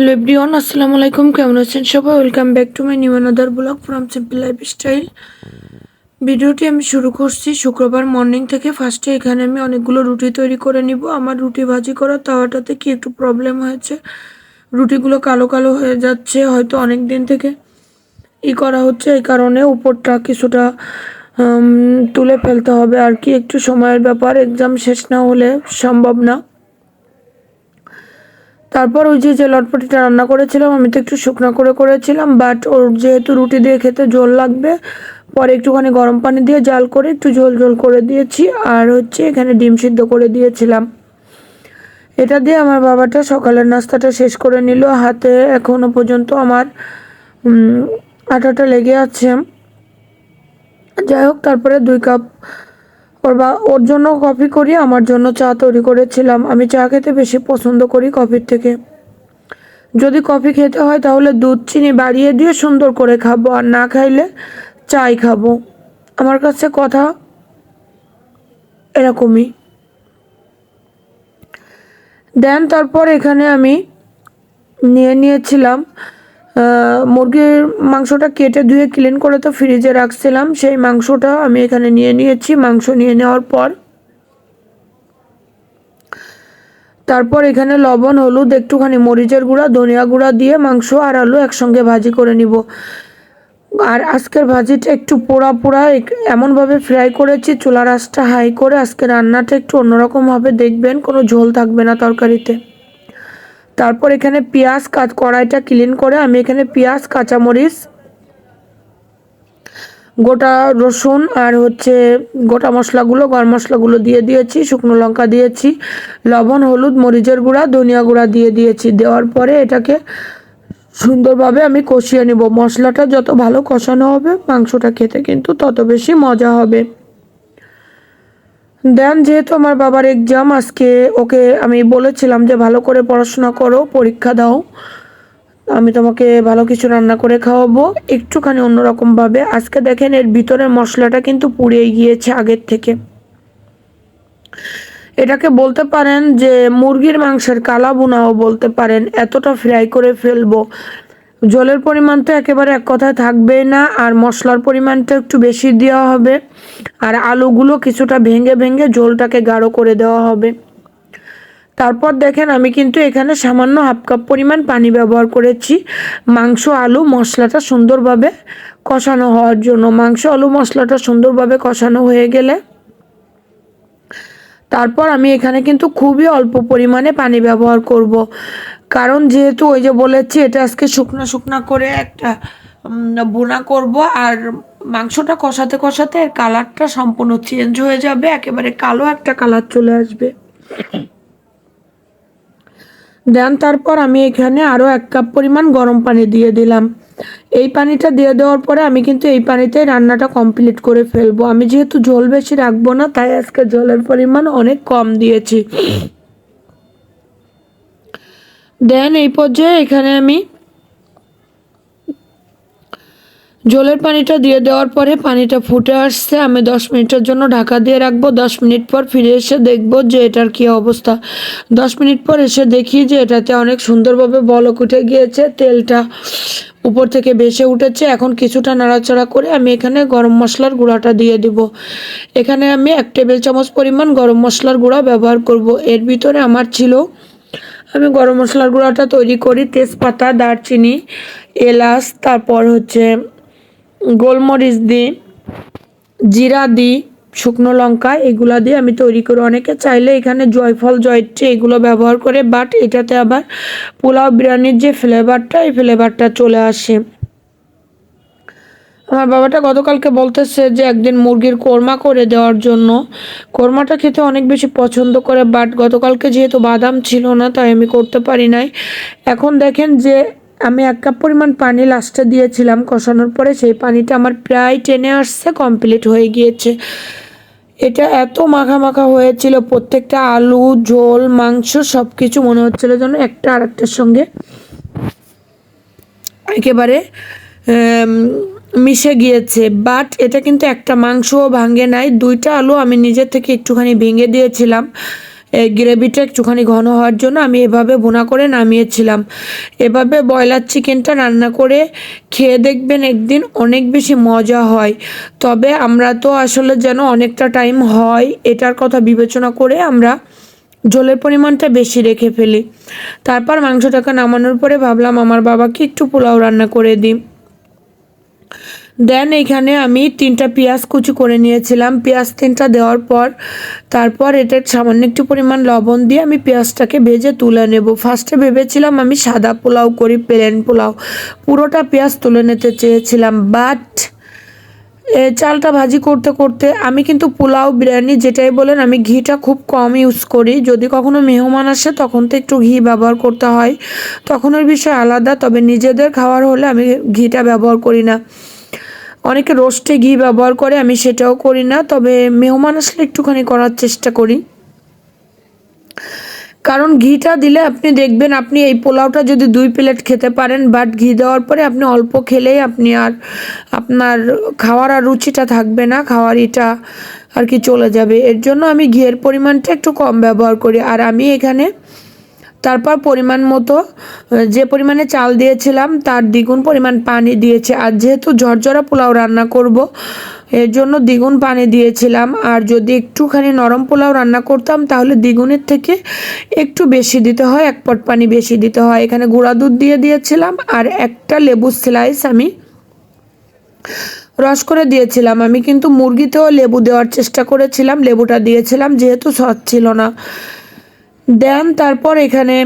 Hello everyone, আসসালামু আলাইকুম, কেমন আছেন সবাই? Welcome back to my new another blog from simple lifestyle ভিডিওটি আমি শুরু করছি শুক্রবার মর্নিং থেকে। ফার্স্টে এখানে আমি অনেকগুলো রুটি তৈরি করে নিব। আমার রুটি ভাজি করা তাওয়াটাতে কি একটু প্রবলেম হয়েছে? রুটিগুলো কালো কালো হয়ে যাচ্ছে হয়তো অনেক দিন থেকে। ই করা হচ্ছে এই কারণে উপরটা কিছুটা তুলে ফেলতে হবে। আর কি একটু সময়ের ব্যাপার এক্সাম শেষ না হলে সম্ভব না। তারপর ওই যে যে লটপটিটা রান্না করেছিলাম, আমি তো একটু শুকনো করে করেছিলাম বাট ওর যেহেতু রুটি দিয়ে খেতে জল লাগবে, পরে একটুখানি গরম পানি দিয়ে জাল করে একটু ঝোল ঝোল করে দিয়েছি, আর হচ্ছে এখানে ডিম সিদ্ধ করে দিয়েছিলাম। এটা দিয়ে আমার বাবাটা সকালের নাস্তাটা শেষ করে নিল, হাতে এখনও পর্যন্ত আমার আটাটা লেগে আছে। যাই হোক, তারপরে দুই কাপ ওর বা ওর জন্য কফি করি, আমার জন্য চা তৈরি করেছিলাম। আমি চা খেতে বেশি পছন্দ করি কফির থেকে। যদি কফি খেতে হয় তাহলে দুধ, চিনি বাড়িয়ে দিয়ে সুন্দর করে খাব, আর না খাইলে চাই খাব। আমার কাছে কথা এরকমই। দেন তারপর এখানে আমি নিয়ে নিয়েছিলাম মুরগির মাংসটা কেটে ধুয়ে ক্লিন করে তো ফ্রিজে রাখছিলাম। সেই মাংসটা আমি এখানে নিয়ে নিয়েছি। মাংস নিয়ে নেওয়ার পর তারপর এখানে লবণ, হলুদ, একটুখানি মরিচের গুঁড়া, ধনিয়া গুঁড়া দিয়ে মাংস আর আলু একসঙ্গে ভাজি করে নিব। আর আজকের ভাজিটা একটু পোড়া পোড়া এমনভাবে ফ্রাই করেছি চুলা রাসটা হাই করে আজকে রান্নাটা একটু অন্যরকমভাবে দেখবেন কোনো ঝোল থাকবে না তরকারিতে। তারপর এখানে পেঁয়াজ কাঁচ কড়াইটা ক্লিন করে আমি এখানে পেঁয়াজ, কাঁচামরিচ, গোটা রসুন আর হচ্ছে গোটা মশলাগুলো, গরম মশলাগুলো দিয়ে দিয়েছি, শুকনো লঙ্কা দিয়েছি, লবণ, হলুদ, মরিচের গুঁড়া, ধনিয়া গুঁড়া দিয়ে দিয়েছি। দেওয়ার পরে এটাকে সুন্দরভাবে আমি কষিয়ে নেব। মশলাটা যত ভালো কষানো হবে, মাংসটা খেতে কিন্তু তত বেশি মজা হবে। দেন যেহেতু আমার বাবার এক্সাম আজকে, ওকে আমি বলেছিলাম যে ভালো করে পড়াশোনা করো, পরীক্ষা দাও। আমি তোমাকে ভালো কিছু রান্না করে খাওয়াবো। একটুখানি অন্যরকমভাবে। আজকে দেখেন এর ভিতরের মশলাটা কিন্তু পুড়িয়ে গিয়েছে আগের থেকে। এটাকে বলতে পারেন যে মুরগির মাংসের কালা বোনাও বলতে পারেন, এতটা ফ্রাই করে ফেলব। জলের পরিমাণ তো একেবারে এক কথায় থাকবেই না, আর মশলার পরিমাণটা একটু বেশি দেওয়া হবে। আর আলুগুলো কিছুটা ভেঙে ভেঙে ঝোলটাকে গাঢ় করে দেওয়া হবে। তারপর দেখেন, আমি কিন্তু এখানে সামান্য হাফ কাপ পরিমাণ পানি ব্যবহার করেছি। মাংস, আলু, মশলাটা সুন্দরভাবে কষানো হওয়ার জন্য। মাংস, আলু, মশলাটা সুন্দরভাবে কষানো হয়ে গেলে তারপর আমি এখানে কিন্তু খুবই অল্প পরিমাণে পানি ব্যবহার করব। কারণ যেহেতু ওই যে বলেছি, এটা আজকে শুকনো শুকনো করে একটা বোনা করব আর মাংসটা কষাতে কষাতে কালারটা সম্পূর্ণ চেঞ্জ হয়ে যাবে। একেবারে কালো একটা কালার চলে আসবে। দেন তারপর আমি এখানে আরও এক কাপ পরিমাণ গরম পানি দিয়ে দিলাম। এই পানিটা দিয়ে দেওয়ার পরে আমি কিন্তু এই পানিতেই রান্নাটা কমপ্লিট করে ফেলব। আমি যেহেতু জল বেশি রাখব না, তাই আজকে জলের পরিমাণ অনেক কম দিয়েছি। দেন এই পর্যায়ে এখানে আমি জলের পানিটা দিয়ে দেওয়ার পরে পানিটা ফুটে আসছে। আমি দশ মিনিটের জন্য ঢাকা দিয়ে রাখব। দশ মিনিট পর ফিরে এসে দেখব যে এটার কী অবস্থা। দশ মিনিট পর এসে দেখি যে এটাতে অনেক সুন্দরভাবে বলক উঠে গিয়েছে। তেলটা উপর থেকে ভেসে উঠেছে। এখন কিছুটা নাড়াচাড়া করে আমি এখানে গরম মশলার গুঁড়াটা দিয়ে দিব। এখানে আমি এক টেবিল চামচ পরিমাণ গরম মশলার গুঁড়া ব্যবহার করব। এর ভিতরে আমার ছিল, আমি গরম মশলার গুঁড়াটা তৈরি করি তেজপাতা, দারচিনি, এলাচ, তারপর হচ্ছে গোলমরিচ দিই, জিরা দিই, শুকনো লঙ্কা, এগুলো দিয়ে আমি তৈরি করি। অনেকে চাইলে এখানে জয়ফল, জয়ত্রী এগুলো ব্যবহার করে বাট এটাতে আবার পোলাও বিরিয়ানির যে ফ্লেভারটা এই ফ্লেভারটা চলে আসে। আমার বাবাটা গতকালকে বলতেছে যে একদিন মুরগির কোরমা করে দেওয়ার জন্য। কোরমাটা খেতে অনেক বেশি পছন্দ করে বাট গতকালকে যেহেতু বাদাম ছিল না, তাই আমি করতে পারি নাই। এখন দেখেন যে আমি এক কাপ পরিমাণ পানি লাস্টে দিয়েছিলাম, কষানোর পরে সেই পানিটা আমার প্রায় টেনে আসছে কমপ্লিট হয়ে গিয়েছে। এটা এত মাখা মাখা হয়েছিল, প্রত্যেকটা আলু, ঝোল, মাংস সব কিছু মনে হচ্ছিল যেন একটা আরেকটার সঙ্গে একেবারে মিশে গিয়েছে। বাট এটা কিন্তু একটা মাংসও ভাঙে নাই, দুইটা আলু আমি নিজের থেকে একটুখানি ভেঙে দিয়েছিলাম। এই গ্রেভিটা একটুখানি ঘন হওয়ার জন্য আমি এভাবে বোনা করে নামিয়েছিলাম। এভাবে ব্রয়লার চিকেনটা রান্না করে খেয়ে দেখবেন একদিন অনেক বেশি মজা হয়। তবে আমরা তো আসলে যেন অনেকটা টাইম হয়, এটার কথা বিবেচনা করে আমরা জলের পরিমাণটা বেশি রেখে ফেলি। তারপর মাংসটাকে নামানোর পরে ভাবলাম আমার বাবাকে একটু পোলাও রান্না করে দিই। দেন এখানে আমি তিনটা পেঁয়াজ কুচি করে নিয়েছিলাম। পেঁয়াজ তিনটা দেওয়ার পর, তারপর এটার সামান্য একটু পরিমাণ লবণ দিয়ে আমি পেঁয়াজটাকে ভেজে তুলে নেব। ফার্স্টে ভেবেছিলাম আমি সাদা পোলাও করি প্লেন পোলাও। পুরোটা পেঁয়াজ তুলে নিতে চেয়েছিলাম বাট চালটা ভাজি করতে করতে আমি কিন্তু পোলাও বিরিয়ানি যেটাই বলেন আমি ঘিটা খুব কম ইউজ করি। যদি কখনো মেহমান আসে তখন তো একটু ঘি ব্যবহার করতে হয়। তখন ওর বিষয় আলাদা, তবে নিজেদের খাওয়ার হলে আমি ঘিটা ব্যবহার করি না। অনেকে রোস্টে ঘি ব্যবহার করে, আমি সেটাও করি না, তবে মেহমান আসলে একটুখানি করার চেষ্টা করি। কারণ ঘিটা দিলে আপনি দেখবেন আপনি এই পোলাওটা যদি দুই প্লেট খেতে পারেন বাট ঘি দেওয়ার পরে আপনি অল্প খেলেই আপনি আর আপনার খাওয়ার আর রুচিটা থাকবে না, খাওয়ার এটা আর কি চলে যাবে। এর জন্য আমি ঘিয়ের পরিমাণটা একটু কম ব্যবহার করি। আর আমি এখানে তারপর পরিমাণ মতো যে পরিমাণে চাল দিয়েছিলাম তার দ্বিগুণ পরিমাণ পানি দিয়েছে। আর যেহেতু ঝরঝরা পোলাও রান্না করব, এর জন্য দ্বিগুণ পানি দিয়েছিলাম। আর যদি একটুখানি নরম পোলাও রান্না করতাম, তাহলে দ্বিগুণের থেকে একটু বেশি দিতে হয়, এক পট পানি বেশি দিতে হয়। এখানে গুঁড়া দুধ দিয়ে দিয়েছিলাম, আর একটা লেবু স্লাইস আমি রস করে দিয়েছিলাম। আমি কিন্তু মুরগিতেও লেবু দেওয়ার চেষ্টা করেছিলাম, লেবুটা দিয়েছিলাম, যেহেতু সৎ ছিল না। দেন তারপর এখানে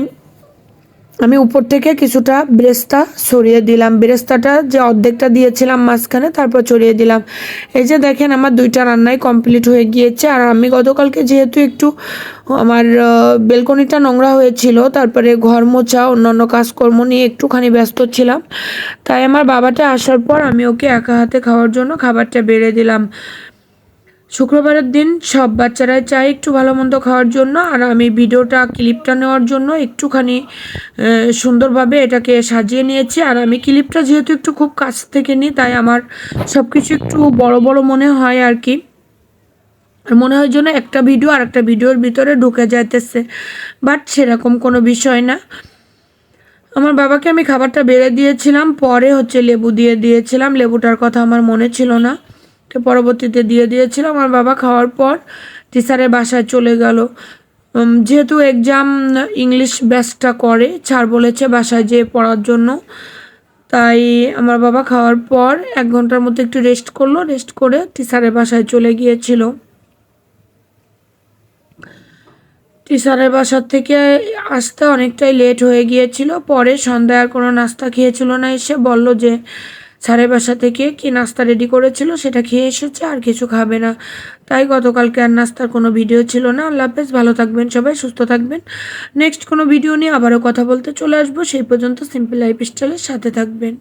আমি উপর থেকে কিছুটা ব্রেস্তা ছড়িয়ে দিলাম। ব্রেস্তাটা যে অর্ধেকটা দিয়েছিলাম মাঝখানে, তারপর ছড়িয়ে দিলাম। এই যে দেখেন আমার দুইটা রান্নাই কমপ্লিট হয়ে গিয়েছে। আর আমি গতকালকে যেহেতু একটু আমার বেলকনিটা নোংরা হয়েছিল, তারপরে ঘর মোছা, অন্যান্য কাজকর্ম নিয়ে একটুখানি ব্যস্ত ছিলাম। তাই আমার বাবাটা আসার পর আমি ওকে একা হাতে খাওয়ার জন্য খাবারটা বেড়ে দিলাম। শুক্রবারের দিন সব বাচ্চারাই চায় একটু ভালো মন্দ খাওয়ার জন্য, আর আমি ভিডিওটা, ক্লিপটা নেওয়ার জন্য একটুখানি সুন্দরভাবে এটাকে সাজিয়ে নিয়েছি। আর আমি ক্লিপটা যেহেতু একটু খুব কাছ থেকে নিই, তাই আমার সব কিছু একটু বড় বড় মনে হয় আর কি। আর মনে হয় যেন একটা ভিডিও আর একটা ভিডিওর ভিতরে ঢুকে যাইতেছে, বাট সেরকম কোনো বিষয় না। আমার বাবাকে আমি খাবারটা বেড়ে দিয়েছিলাম, পরে হচ্ছে লেবু দিয়ে দিয়েছিলাম, লেবুটার কথা আমার মনে ছিল না। তো পরবর্তীতে দিয়ে দিয়েছিল আমার বাবা খাওয়ার পর টিচারের বাসায় চলে গেল। যেহেতু এক্সাম ইংলিশ ব্যাচটা করে ছাড় বলেছে বাসায় যেয়ে পড়ার জন্য। তাই আমার বাবা খাওয়ার পর এক ঘণ্টার মধ্যে একটু রেস্ট করল। রেস্ট করে টিচারের বাসায় চলে গিয়েছিল। টিচারের বাসার থেকে আসতে অনেকটাই লেট হয়ে গিয়েছিল। পরে সন্ধ্যায় আর কোনো নাস্তা খেয়েছিল না। এসে বলল যে স্যারের বাসা থেকে কি নাস্তা রেডি করেছিল সেটা খেয়ে এসেছে, আর কিছু খাবে না। তাই গতকালকে আর নাস্তার কোনো ভিডিও ছিল না। আল্লাহ হাফেজ, ভালো থাকবেন সবাই, সুস্থ থাকবেন। নেক্সট কোনো ভিডিও নিয়ে আবারও কথা বলতে চলে আসব। সেই পর্যন্ত সিম্পল লাইফ স্টাইলের সাথে থাকবেন।